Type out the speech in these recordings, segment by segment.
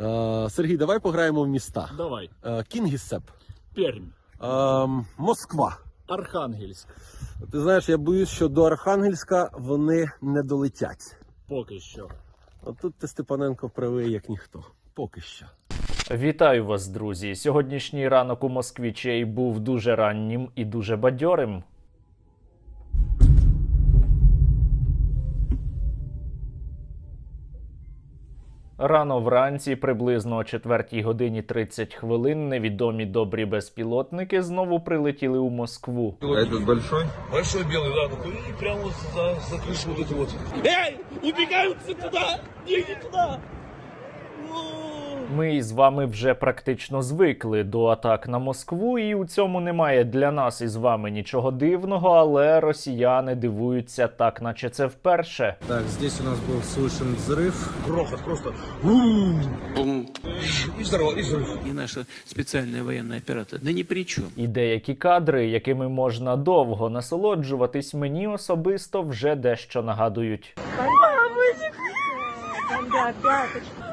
Е, Сергій, давай пограємо в міста. Давай. Е, Кінгісепп, Пермь. е, Москва. Архангельськ. Ти знаєш, я боюсь, що до Архангельська вони не долетять. Поки що. От тут ти Степаненко правий, як ніхто. Поки що. Вітаю вас, друзі! Сьогоднішній ранок у Москвічей був дуже раннім і дуже бадьорим. Рано вранці, приблизно о 4 годині 30 хвилин, невідомі добрі безпілотники знову прилетіли у Москву. А этот большой? Большой белый, да, такой, и прямо вот за, за крышу вот эту вот. Эй, убегают все туда! Не, не туда! Ми із вами вже практично звикли до атак на Москву, і у цьому немає для нас із вами нічого дивного, але росіяни дивуються так, наче це вперше. Так, здесь у нас был слышен взрыв. Грохот просто. Бум! И взорвал, и взрыв. и наша специальная военная операция. Да ни при чем. І деякі кадри, якими можна довго насолоджуватись, мені особисто вже дещо нагадують. Да, пяточка.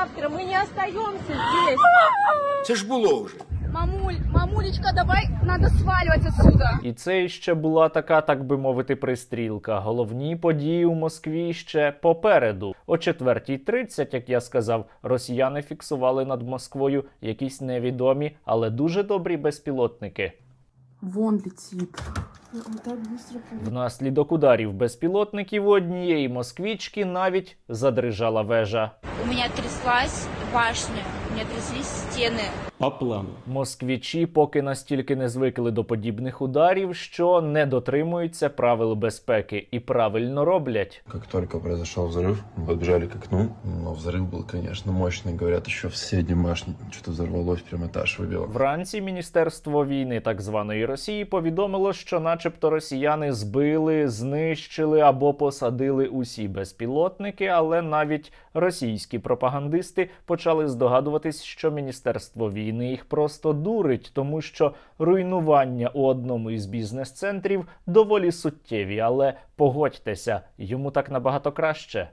Завтра, мы не остаемся здесь. Це ж було вже. Мамуль, мамулечка, давай, надо сваливать отсюда. І це ще була така, так би мовити, пристрілка. Головні події у Москві ще попереду. О 4.30, як я сказав, росіяни фіксували над Москвою якісь невідомі, але дуже добрі безпілотники. Вон летит. Внаслідок ударів безпілотників у однієї москвічки навіть задрижала вежа. У меня тряслась башня, у меня тряслись стены По плану. Москвічі поки настільки не звикли до подібних ударів, що не дотримуються правил безпеки і правильно роблять. Как только произошел взрыв, мы подбежали к окну. Но взрыв был, конечно, мощный. Говорят, еще в соседней башне что-то взорвалось, прям этаж выбило. Вранці Міністерство війни так званої Росії повідомило, що, начебто, росіяни збили, знищили або посадили усі безпілотники, але навіть російські пропагандисти почали здогадуватись, що Міністерство війни їх просто дурить, тому що руйнування у одному із бізнес-центрів доволі суттєві. Але погодьтеся, йому так набагато краще.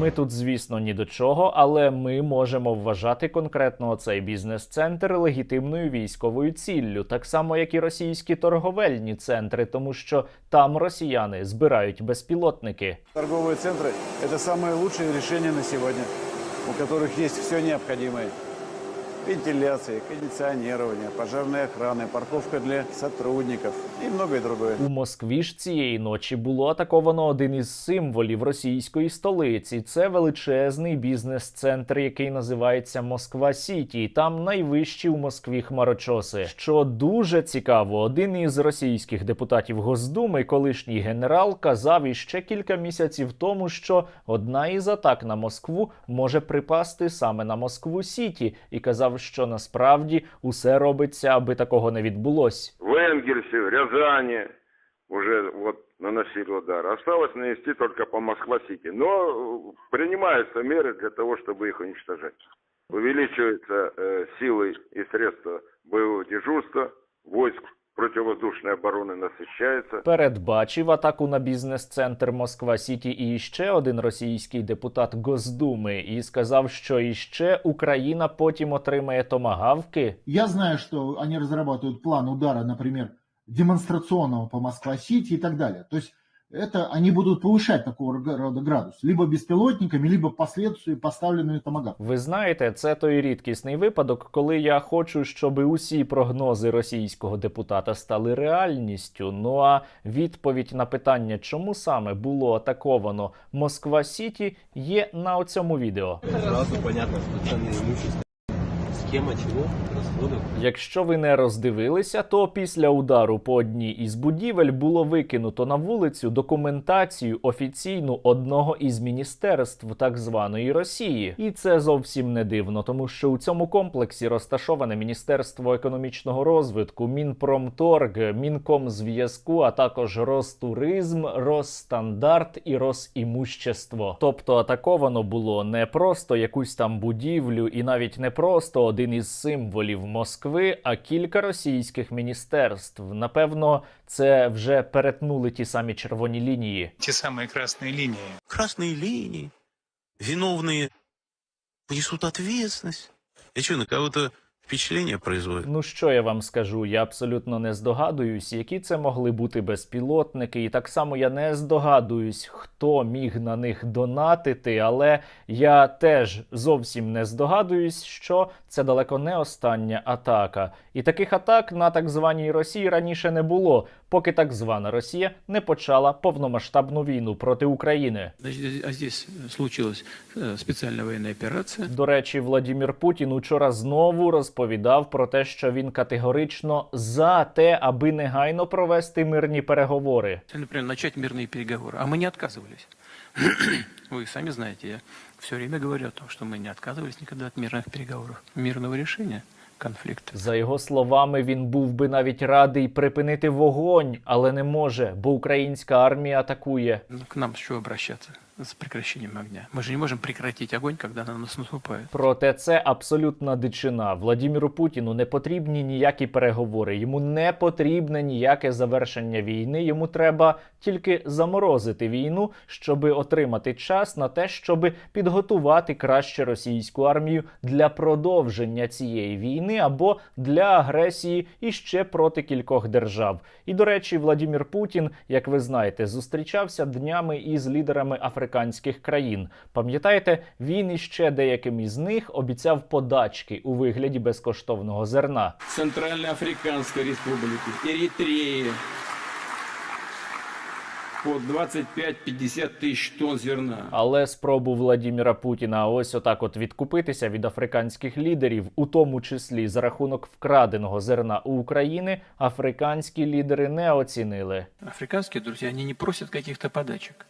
Ми тут, звісно, ні до чого, але ми можемо вважати конкретно цей бізнес-центр легітимною військовою ціллю, так само як і російські торговельні центри, тому що там росіяни збирають безпілотники. Торговые центры – это самое лучшее решение на сегодня, у которых есть все необходимое. Вентиляция, кондиционирование, пожарная охрана, парковка для сотрудников и многое другое. У Москві ж цієї ночі було атаковано один із символів російської столиці. Це величезний бізнес-центр, який називається Москва Сіті. Там найвищі у Москві хмарочоси. Що дуже цікаво, один із російських депутатів Госдуми, колишній генерал, казав іще кілька місяців тому, що одна із атак на Москву може припасти саме на Москву Сіті, і казав, що насправді усе робиться, аби такого не відбулось. В Рязани уже вот наносили удар. Осталось нанести только по Москва-Сити. Но э, принимаются меры для того, чтобы их уничтожать. Увеличиваются э, силы и средства боевого дежурства, войск противовоздушной обороны насыщается. Передбачив атаку на бізнес-центр Москва Сіті і ще один російський депутат Госдуми і сказав, що іще Україна потім отримає томагавки. Я знаю, что они разрабатывают план удара, например, демонстрационного по Москва-Сити и так далее. То есть это они будут повышать такого рода градус. Либо беспилотниками, либо последствия поставленными томагавками. Ви знаєте, це той рідкісний випадок, коли я хочу, щоб усі прогнози російського депутата стали реальністю. Ну а відповідь на питання, чому саме було атаковано Москва Сіті, є на оцьому відео. Сразу понятно, что ценное имущество. Схема чего? Расходов. Якщо ви не роздивилися, то після удару по одній із будівель було викинуто на вулицю документацію офіційну одного із міністерств так званої Росії, і це зовсім не дивно, тому що у цьому комплексі розташоване Міністерство економічного розвитку, Мінпромторг, Мінкомзв'язку, а також Ростуризм, Росстандарт і Росімущество. Тобто атаковано було не просто якусь там будівлю, і навіть не просто один із символів Москви, а кілька російських міністерств. Напевно, це вже перетнули ті самі червоні лінії. Те самые красные линии. Красные линии. Виновные понесут ответственность. И что, на кого-то впечатление производит? Ну що я вам скажу? Я абсолютно не здогадуюсь, які це могли бути безпілотники, і так само я не здогадуюсь, хто міг на них донатити, але я теж зовсім не здогадуюсь, що це далеко не остання атака. І таких атак на так званій Росії раніше не було, поки так звана Росія не почала повномасштабну війну проти України. А здесь случилась э, специальная военная операция. До речі, Владімір Путін учора знову розповідав про те, що він категорично за те, аби негайно провести мирні переговори. Например, начать мирные переговоры. А мы не отказывались. Вы сами знаете, я все время говорю о том, что мы не отказывались никогда от мирных переговоров, мирного решения конфликта. За його словами, він був би навіть радий припинити вогонь, але не може, бо українська армія атакує. Ну, К нам с чего обращаться С прекращением огня? Мы же не можем прекратить огонь, когда на нас наступает. Проте це абсолютна дичина. Владіміру Путіну не потрібні ніякі переговори. Йому не потрібне ніяке завершення війни. Йому треба тільки заморозити війну, щоби отримати час на те, щоби підготувати краще російську армію для продовження цієї війни або для агресії іще проти кількох держав. І до речі, Владімір Путін, як ви знаєте, зустрічався днями із лідерами африканських країн. Пам'ятаєте, він іще деяким із них обіцяв подачки у вигляді безкоштовного зерна. Центральноафриканской республики, Эритреи. По 25-50 тысяч тонн зерна. Але спробу Владіміра Путіна ось отак от відкупитися від африканських лідерів, у тому числі за рахунок вкраденого зерна у України, африканські лідери не оцінили. Африканские друзья, они не просят каких-то подачек.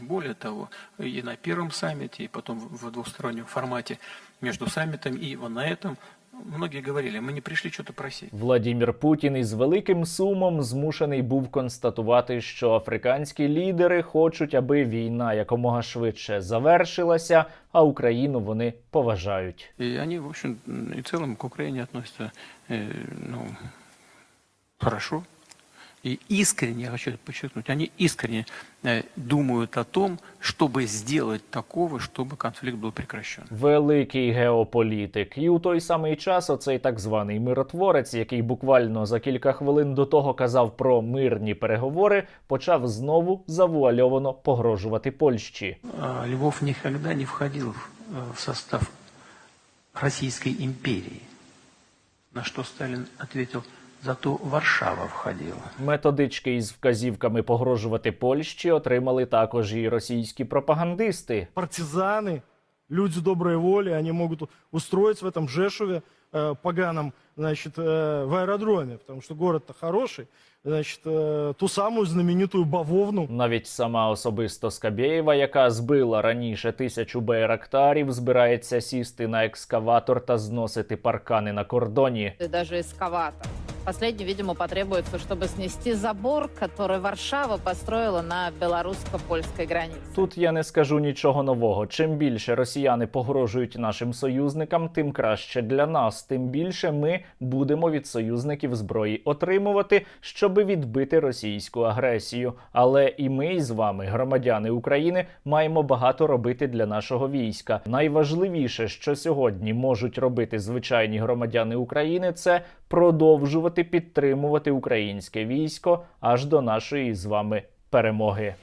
Более того, и на первом саммите, и потом в двустороннем формате между саммитом и вот на этом многие говорили, мы не пришли что-то просить. Владімір Путін із великим сумом змушений був констатувати, що африканські лідери хочуть, аби війна якомога швидше завершилася, а Україну вони поважають. И они, в общем и целом к Украине относятся э, ну, хорошо. И искренне, я хочу это подчеркнуть, они искренне э, думают о том, чтобы сделать такого, чтобы конфликт был прекращен. Великий геополітик, і у той самий час оцей так званий миротворець, який буквально за кілька хвилин до того казав про мирні переговори, почав знову завуальовано погрожувати Польщі. А, Львов никогда не входил в, э, в состав Российской империи. На что Сталин ответил, зато Варшава входила. Методички із вказівками погрожувати Польщі отримали також і російські пропагандисти. Партизаны, люди доброй воли, они могут устроить в этом Жешуве э, поганом, значит, э, в аэродроме, потому что город-то хороший, значит, э, ту самую знаменитую бавовну, Навіть сама особисто Скабєєва, яка збила раніше тисячу байрактарів, збирається сісти на екскаватор та зносити паркани на кордоні. Даже эскаватор. Последний, видимо, потребуется, чтобы снести забор, который Варшава построила на белорусско-польской границе. Тут я не скажу нічого нового. Чим більше росіяни погрожують нашим союзникам, тим краще для нас. Тим більше ми будемо від союзників зброї отримувати, щоби відбити російську агресію. Але і ми з вами, громадяни України, маємо багато робити для нашого війська. Найважливіше, що сьогодні можуть робити звичайні громадяни України, це продовжувати підтримувати українське військо аж до нашої з вами перемоги.